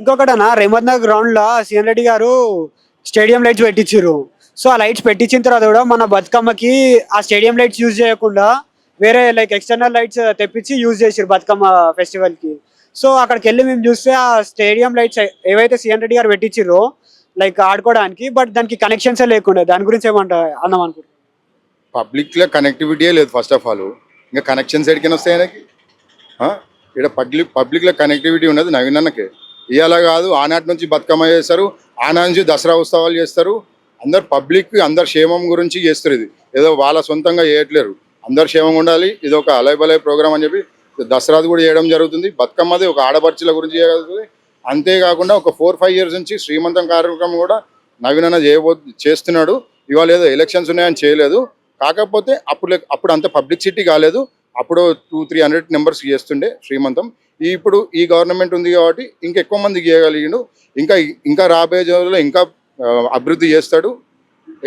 ఇంకొకటనా రేమత్ నగర్ గ్రౌండ్లో సీఎన్ రెడ్డి గారు stadium lights పెట్టించారు సో ఆ లైట్స్ పెట్టించిన తర్వాత కూడా మన బతుకమ్మకి ఆ స్టేడియం లైట్స్ యూజ్ చేయకుండా వేరే లైక్ ఎక్స్టర్నల్ లైట్స్ తెప్పించి యూజ్ చేసారు బతుకమ్మ ఫెస్టివల్కి సో అక్కడికి వెళ్ళి మేము చూస్తే ఆ స్టేడియం లైట్స్ ఏవైతే సీఎన్ రెడ్డి గారు పెట్టించారో లైక్ ఆడుకోవడానికి బట్ దానికి కనెక్షన్స్ లేకుండా. దాని గురించి ఏమంటా అన్నాం అనుకుంటున్నాం? పబ్లిక్లో కనెక్టివిటీయే లేదు ఫస్ట్ ఆఫ్ ఆల్ ఇంకా కనెక్షన్స్ ఎడికైనా వస్తాయి ఆయనకి ఇక్కడ పబ్లిక్ పబ్లిక్లో కనెక్టివిటీ ఉండదు నవీన్ ఇవాళ కాదు ఆనాటి నుంచి బతుకమ్మ చేస్తారు ఆనాటి నుంచి దసరా ఉత్సవాలు చేస్తారు. అందరు పబ్లిక్ అందరు క్షేమం గురించి చేస్తారు ఇది. ఏదో వాళ్ళ సొంతంగా చేయట్లేరు. అందరు క్షేమంగా ఉండాలి ఇది ఒక అలై ప్రోగ్రామ్ అని చెప్పి దసరాది కూడా చేయడం జరుగుతుంది. బతుకమ్మది ఒక ఆడపడుచుల గురించి చేయగలుగుతుంది. అంతేకాకుండా ఒక ఫోర్ ఫైవ్ ఇయర్స్ నుంచి శ్రీమంతం కార్యక్రమం కూడా నవీన చేయబో చేస్తున్నాడు. ఇవాళ ఏదో ఎలక్షన్స్ ఉన్నాయని చేయలేదు. కాకపోతే అప్పుడు అప్పుడు అంత పబ్లిసిటీ కాలేదు. అప్పుడు టూ త్రీ హండ్రెడ్ నెంబర్స్ చేస్తుండే శ్రీమంతం. ఈ ఇప్పుడు ఈ గవర్నమెంట్ ఉంది కాబట్టి ఇంకా ఎక్కువ మందికి చేయగలిగిండు ఇంకా ఇంకా రాబోయే రోజుల్లో ఇంకా అభివృద్ధి చేస్తాడు.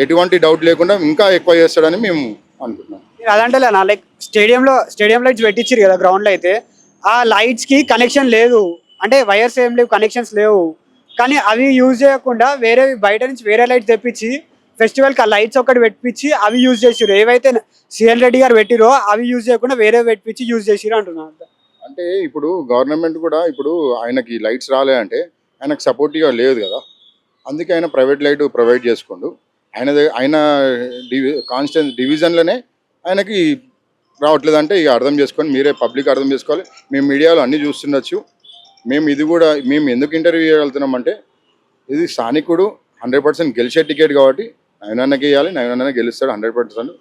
ఎటువంటి డౌట్ లేకుండా ఇంకా ఎక్కువ చేస్తాడని మేము అనుకుంటున్నాం. నేను అదంటే నా లైక్ స్టేడియంలో స్టేడియం లైట్స్ పెట్టించారు కదా గ్రౌండ్లో అయితే. ఆ లైట్స్కి కనెక్షన్ లేదు. అంటే వైర్స్ ఏం లేవు కనెక్షన్స్ లేవు. కానీ అవి యూజ్ చేయకుండా వేరే బయట నుంచి వేరే లైట్స్ తెప్పించి ఫెస్టివల్కి ఆ లైట్స్ ఒకటి పెట్టించి అవి యూజ్ చేసిరు ఏవైతే సిఎల్ రెడ్డి గారు పెట్టిరో అవి యూజ్ చేయకుండా వేరే పెట్టించి యూజ్ చేసిరు అంటున్నారు. అంటే ఇప్పుడు గవర్నమెంట్ కూడా ఇప్పుడు ఆయనకి లైట్స్ రాలే అంటే ఆయనకు సపోర్టివ్గా లేదు కదా. అందుకే ఆయన ప్రైవేట్ లైట్ ప్రొవైడ్ చేసుకోండు. ఆయన ఆయన డివి కాన్స్టెన్స్ డివిజన్లోనే ఆయనకి రావట్లేదు అంటే ఇక అర్థం చేసుకొని మీరే పబ్లిక్ అర్థం చేసుకోవాలి. మేము మీడియాలో అన్నీ చూస్తుండొచ్చు. మేము ఇది కూడా మేము ఎందుకు ఇంటర్వ్యూ చేయగలుగుతున్నాం అంటే ఇది స్థానికుడు హండ్రెడ్ పర్సెంట్ గెలిచే టికెట్ కాబట్టి నయనన్నకి ఇవ్వాలి నయనన్న గెలుస్తాడు హండ్రెడ్ పర్సెంట్.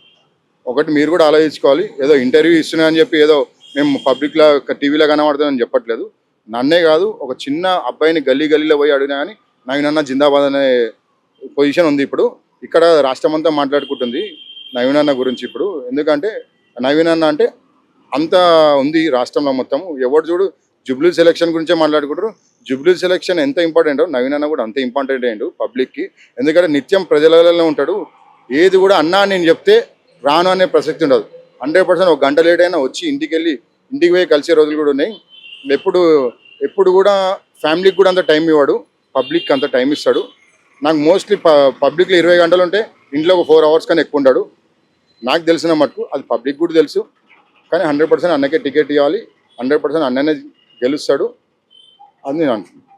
ఒకటి మీరు కూడా ఆలోచించుకోవాలి ఏదో ఇంటర్వ్యూ ఇస్తున్నా అని చెప్పి ఏదో మేము పబ్లిక్లో టీవీలో కనబడుతుందని చెప్పట్లేదు. నన్నే కాదు ఒక చిన్న అబ్బాయిని గల్లీ గల్లీలో పోయి అడిగినా కానీ నవీనన్న జిందాబాద్ అనే పొజిషన్ ఉంది ఇప్పుడు. ఇక్కడ రాష్ట్రం అంతా మాట్లాడుకుంటుంది నవీనన్న గురించి ఇప్పుడు. ఎందుకంటే నవీనన్న అంటే అంత ఉంది రాష్ట్రంలో మొత్తం. ఎవరు చూడు జుబ్లీ సెలక్షన్ గురించే మాట్లాడుకుంటారు జూబ్లీ సెలక్షన్ ఎంత ఇంపార్టెంట్ నవీన్ అన్న కూడా అంత ఇంపార్టెంట్ అయ్యాడు పబ్లిక్కి ఎందుకంటే నిత్యం ప్రజలలో ఉంటాడు. ఏది కూడా అన్నా నేను చెప్తే రాను అనే ప్రసక్తి ఉండదు. హండ్రెడ్ పర్సెంట్ ఒక గంట లేట్ అయినా వచ్చి ఇంటికి వెళ్ళి ఇంటికి పోయి కలిసే రోజులు కూడా ఉన్నాయి. ఎప్పుడు ఎప్పుడు కూడా ఫ్యామిలీకి కూడా అంత టైం ఇవ్వడు. పబ్లిక్ అంత టైం ఇస్తాడు. నాకు మోస్ట్లీ ప పబ్లిక్లో ఇరవై గంటలు ఉంటే ఇంట్లో ఒక ఫోర్ అవర్స్ కన్నా ఎక్కువ ఉంటాడు నాకు తెలిసిన మటుకు అది పబ్లిక్ కూడా తెలుసు. కానీ హండ్రెడ్ పర్సెంట్ అన్నకే టికెట్ ఇవ్వాలి. హండ్రెడ్ పర్సెంట్ అన్ననే గెలుస్తాడు. అది నేను అనుకుంటున్నాను